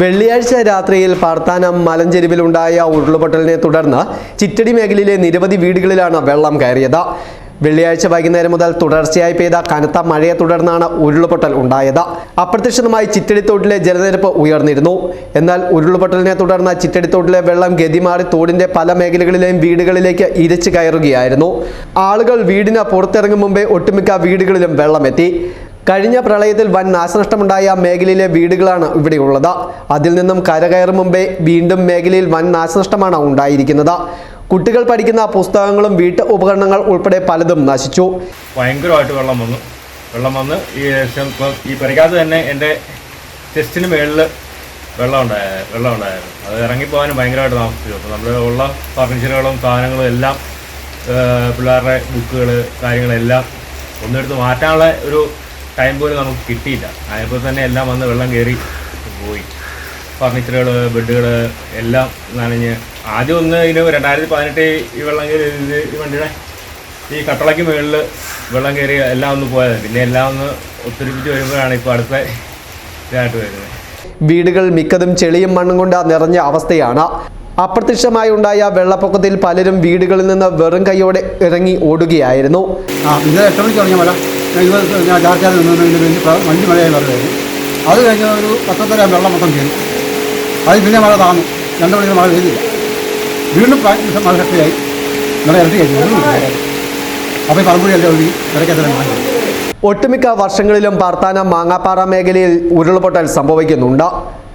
വെള്ളിയാഴ്ച രാത്രിയിൽ പാർത്താനം മലഞ്ചെരിവിലുണ്ടായ ഉരുൾപൊട്ടലിനെ തുടർന്ന് ചിറ്റടി മേഖലയിലെ നിരവധി വീടുകളിലാണ് വെള്ളം കയറിയത്. വെള്ളിയാഴ്ച വൈകുന്നേരം മുതൽ തുടർച്ചയായി പെയ്ത കനത്ത മഴയെ തുടർന്നാണ് ഉരുൾപൊട്ടൽ ഉണ്ടായത്. അപ്രതീക്ഷിതമായി ചിറ്റടിത്തോട്ടിലെ ജലനിരപ്പ് ഉയർന്നിരുന്നു. എന്നാൽ ഉരുൾപൊട്ടലിനെ തുടർന്ന് ചിറ്റടിത്തോട്ടിലെ വെള്ളം ഗതിമാറി തോടിന്റെ പല മേഖലകളിലെയും വീടുകളിലേക്ക് ഇരച്ചു കയറുകയായിരുന്നു. ആളുകൾ വീടിന് പുറത്തിറങ്ങും മുമ്പേ ഒട്ടുമിക്ക വീടുകളിലും വെള്ളമെത്തി. കഴിഞ്ഞ പ്രളയത്തിൽ വൻ നാശനഷ്ടമുണ്ടായ മേഖലയിലെ വീടുകളാണ് ഇവിടെയുള്ളത്. അതിൽ നിന്നും കരകയറും മുമ്പേ വീണ്ടും മേഖലയിൽ വൻ നാശനഷ്ടമാണ് ഉണ്ടായിരിക്കുന്നത്. കുട്ടികൾ പഠിക്കുന്ന പുസ്തകങ്ങളും വീട്ടു ഉപകരണങ്ങൾ ഉൾപ്പെടെ പലതും നശിച്ചു. ഭയങ്കരമായിട്ട് വെള്ളം വന്നു. വെള്ളം വന്ന് ഈ ഈ പരിക്കാത്ത തന്നെ എന്റെ ചെസ്റ്റിന് മേളിൽ വെള്ളം ഉണ്ടായ വെള്ളം ഉണ്ടായിരുന്നു. അത് ഇറങ്ങിപ്പോകാനും ഭയങ്കരമായിട്ട് താമസിച്ചു. അപ്പോൾ നമ്മൾ ഉള്ള ഫർണിച്ചറുകളും സാധനങ്ങളും എല്ലാം പിള്ളേരുടെ ബുക്കുകൾ കാര്യങ്ങളെല്ലാം ഒന്നെടുത്ത് മാറ്റാനുള്ള ഒരു ടൈം പോലും നമുക്ക് കിട്ടിയില്ല. അതിപ്പോൾ തന്നെ എല്ലാം വന്ന് വെള്ളം കയറി പോയി. ഫർണിച്ചറുകൾ ബെഡുകൾ എല്ലാം നനഞ്ഞ് ആദ്യം ഒന്ന് ഇതിന് രണ്ടായിരത്തി പതിനെട്ട് ഈ വെള്ളം കയറി ഇത് ഈ വണ്ടിയുടെ ഈ കട്ടളയ്ക്ക് മുകളിൽ വെള്ളം കയറി എല്ലാം ഒന്ന് പോയത്. പിന്നെ എല്ലാം ഒന്ന് ഒത്തിരിപ്പിച്ച് വരുമ്പോഴാണ് ഇപ്പോൾ അടുത്ത ഇതായിട്ട് വരുന്നത്. വീടുകൾ മിക്കതും ചെളിയും മണ്ണും കൊണ്ട് നിറഞ്ഞ അവസ്ഥയാണ്. അപ്രത്യക്ഷമായി ഉണ്ടായ വെള്ളപ്പൊക്കത്തിൽ പലരും വീടുകളിൽ നിന്ന് വെറും കൈയോടെ ഇറങ്ങി ഓടുകയായിരുന്നു. ആ ഇന്നലെ എട്ട് മണിക്ക് ഇറങ്ങിയ മഴ. ഞാൻ ചാർച്ചാൽ നിന്ന് ഇതിന് വലിയ വലിയ മഴയായി പറയുന്നത് അത് കഴിഞ്ഞ ഒരു പത്തൊത്തര വെള്ളം മൊത്തം കയറി അത് പിന്നെ മഴ താന്നു. രണ്ട് മണിക്ക് മഴ പെയ്തില്ല. വീണ്ടും മഴ ശക്തിയായി ഇവിടെ ഇരട്ടി കഴിഞ്ഞു അപ്പോൾ ഈ പറമ്പുഴയെല്ലാം ഒഴുകി ഇടയ്ക്കത്തരം മഴ ഒട്ടുമിക്ക വർഷങ്ങളിലും പാർത്താനം മാങ്ങാപ്പാറ മേഖലയിൽ ഉരുൾപൊട്ടൽ സംഭവിക്കുന്നുണ്ട്.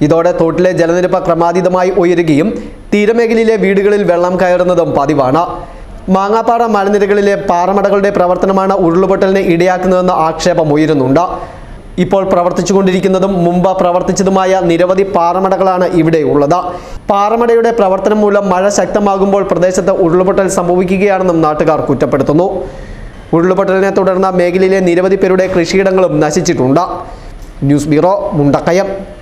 ഇതോടെ തോട്ടിലെ ജലനിരപ്പ് ക്രമാതീതമായി ഉയരുകയും തീരമേഖലയിലെ വീടുകളിൽ വെള്ളം കയറുന്നതും പതിവാണ്. മാങ്ങാപ്പാറ മലനിരകളിലെ പാറമടകളുടെ പ്രവർത്തനമാണ് ഉരുൾപൊട്ടലിനെ ഇടയാക്കുന്നതെന്ന ആക്ഷേപം ഉയരുന്നുണ്ട്. ഇപ്പോൾ പ്രവർത്തിച്ചുകൊണ്ടിരിക്കുന്നതും മുമ്പ് പ്രവർത്തിച്ചതുമായ നിരവധി പാറമടകളാണ് ഇവിടെ ഉള്ളത്. പാറമടയുടെ പ്രവർത്തനം മൂലം മഴ ശക്തമാകുമ്പോൾ പ്രദേശത്ത് ഉരുൾപൊട്ടൽ സംഭവിക്കുകയാണെന്നും നാട്ടുകാർ കുറ്റപ്പെടുത്തുന്നു. ഉരുൾപൊട്ടലിനെ തുടർന്ന് മേഖലയിലെ നിരവധി പേരുടെ കൃഷിയിടങ്ങളും നശിച്ചിട്ടുണ്ട്. News bureau Mundakayam.